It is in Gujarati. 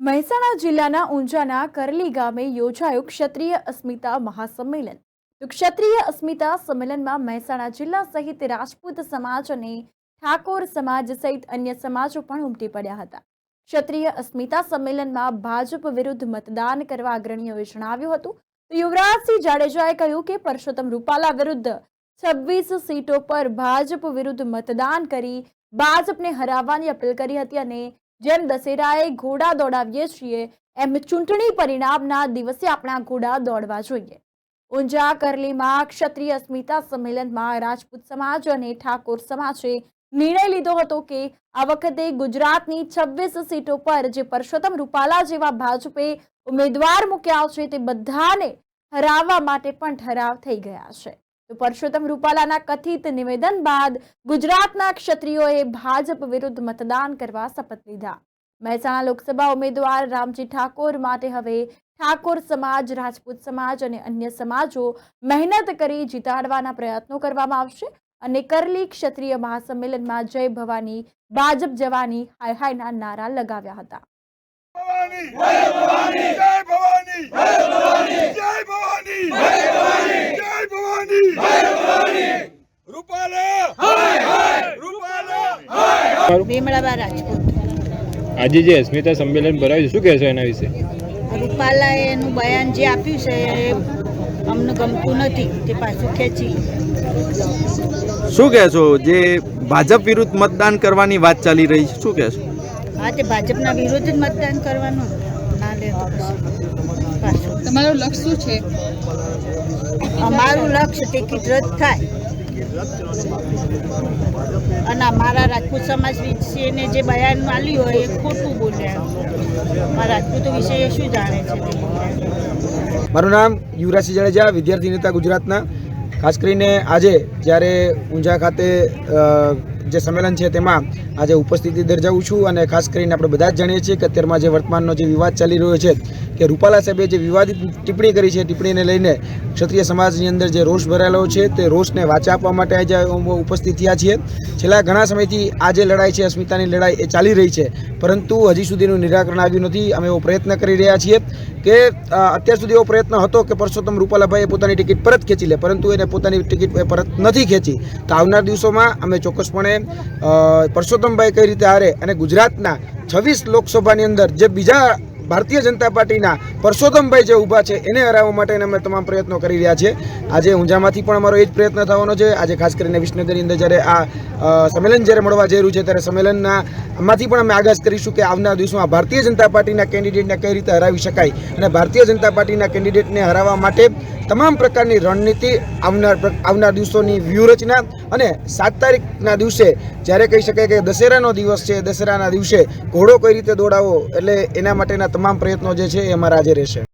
મહેસાણા જિલ્લાના ઊંઝાના કરલી ગામે યોજાયું ક્ષત્રિય અસ્મિતા મહાસંમેલન. ક્ષત્રિય અસ્મિતા સંમેલનમાં મહેસાણા જિલ્લા સહિત રાજપૂત સમાજ અને ઠાકોર સમાજ સહિત અન્ય સમાજો પણ ઉમટી પડ્યા હતા. ક્ષત્રિય અસ્મિતા સંમેલનમાં ભાજપ વિરુદ્ધ મતદાન કરવા અગ્રણીઓએ જણાવ્યું હતું. તો યુવરાજસિંહ જાડેજાએ કહ્યું કે પરસોત્તમ રૂપાલા વિરુદ્ધ છવ્વીસ સીટો પર ભાજપ વિરુદ્ધ મતદાન કરી ભાજપને હરાવવાની અપીલ કરી હતી અને જેમ દશેરાએ ઘોડા દોડાવીએ છીએ, એમ ચૂંટણી પરિણામના દિવસે આપણા ઘોડા દોડવા જોઈએ. ઊંઝા કરલીમાં ક્ષત્રિય અસ્મિતા સંમેલનમાં રાજપૂત સમાજ અને ઠાકોર સમાજે નિર્ણય લીધો હતો કે આ વખતે ગુજરાતની છવ્વીસ સીટો પર જે પરસોત્તમ રૂપાલા જેવા ભાજપે ઉમેદવાર મૂક્યા છે તે બધાને હરાવવા માટે પણ ઠરાવ થઈ ગયા છે. તો પરસોત્તમ રૂપાલાના કથિત નિવેદન બાદ ગુજરાતના ક્ષત્રિયોએ ભાજપ વિરુદ્ધ મતદાન કરવા શપથ લીધા. મહેસાણા લોકસભા ઉમેદવાર રામજી ઠાકોર માટે હવે ઠાકોર સમાજ, રાજપૂત સમાજ અને અન્ય સમાજો મહેનત કરી જીતાડવાના પ્રયત્નો કરવામાં આવશે અને કરલી ક્ષત્રિય મહાસંમેલનમાં જય ભવાની, ભાજપ જવાની હાય હાયના નારા લગાવ્યા હતા. ભવાની! જય ભવાની! જય ભવાની જય ભવાની જય ભવાની રૂપાલા રૂપાલા ભીમડાબા રાજપૂત આજે જે અસ્મિતા સંમેલન ભરાયું છે શું કહેશો એના વિશે? રૂપાલાએ એનું બયાન જે આપ્યું છે એ અમને ગમતું નથી તે પાછું ખેંચી. શું કહેશો? જે ભાજપ વિરુદ્ધ મતદાન કરવાની વાત ચાલી રહી છે શું કહેશો? હા તે ભાજપના વિરુદ્ધ જ મતદાન કરવાનું. ના લે તો તમારું લક્ષ્ય શું છે? અમારું લક્ષ્ય ટિકિટ રદ થાય. અને અમારા રાજપૂત સમાજ વિશેને જે બયાન આલ્યું હોય એ ખોટું બોલ્યા રાજપૂતો વિશે શું જાણે છે મારું નામ યુવરાજ જાડેજા, વિદ્યાર્થી નેતા ગુજરાતના. ખાસ કરીને આજે જ્યારે ઊંઝા ખાતે જે સંમેલન છે તેમાં આજે ઉપસ્થિતિ દર્શાવું છું અને ખાસ કરીને આપણે બધા જ જાણીએ છીએ કે અત્યારમાં જે વર્તમાનનો જે વિવાદ ચાલી રહ્યો છે કે રૂપાલા સાહેબે જે વિવાદિત ટિપ્પણી કરી છે, ટિપ્પણીને લઈને ક્ષત્રિય સમાજની અંદર જે રોષ ભરાયેલો છે તે રોષને વાચા આપવા માટે આજે ઉપસ્થિત થયા છીએ. છેલ્લા ઘણા સમયથી આ જે લડાઈ છે, અસ્મિતાની લડાઈ એ ચાલી રહી છે, પરંતુ હજી સુધીનું નિરાકરણ આવ્યું નથી. અમે એવો પ્રયત્ન કરી રહ્યા છીએ કે અત્યાર સુધી એવો પ્રયત્ન હતો કે પરસોત્તમ રૂપાલાભાઈએ પોતાની ટિકિટ પરત ખેંચી લે, પરંતુ એને પોતાની ટિકિટ પરત નથી ખેંચી. તો આવનાર દિવસોમાં અમે ચોક્કસપણે પરસોત્તમભાઈ કઈ રીતે હારે અને ગુજરાતના છવ્વીસ લોકસભાની અંદર જે બીજા ભારતીય જનતા પાર્ટીના પરસોત્તમભાઈ જે ઊભા છે, એને હરાવવા માટે અમે તમામ પ્રયત્નો કરી રહ્યા છીએ. આજે ઊંઝામાંથી પણ અમારો એ જ પ્રયત્ન થવાનો છે. આજે ખાસ કરીને વિસનગરની અંદર જ્યારે આ સંમેલન જ્યારે મળવા જઈ રહ્યું છે, ત્યારે સંમેલનના માંથી પણ અમે આગાજ કરીશું કે આવનાર દિવસોમાં ભારતીય જનતા પાર્ટીના કેન્ડિડેટને કઈ રીતે હરાવી શકાય અને ભારતીય જનતા પાર્ટીના કેન્ડિડેટને હરાવવા માટે તમામ પ્રકારની રણનીતિ આવનાર આવનાર દિવસોની વ્યૂહરચના અને સાત તારીખના દિવસે જ્યારે કહી શકાય કે દશેરાનો દિવસ છે, દશેરાના દિવસે ઘોડો કઈ રીતે દોડાવો, એટલે એના માટેના તમામ પ્રયત્નો જે છે એ અમારા આજે રહેશે.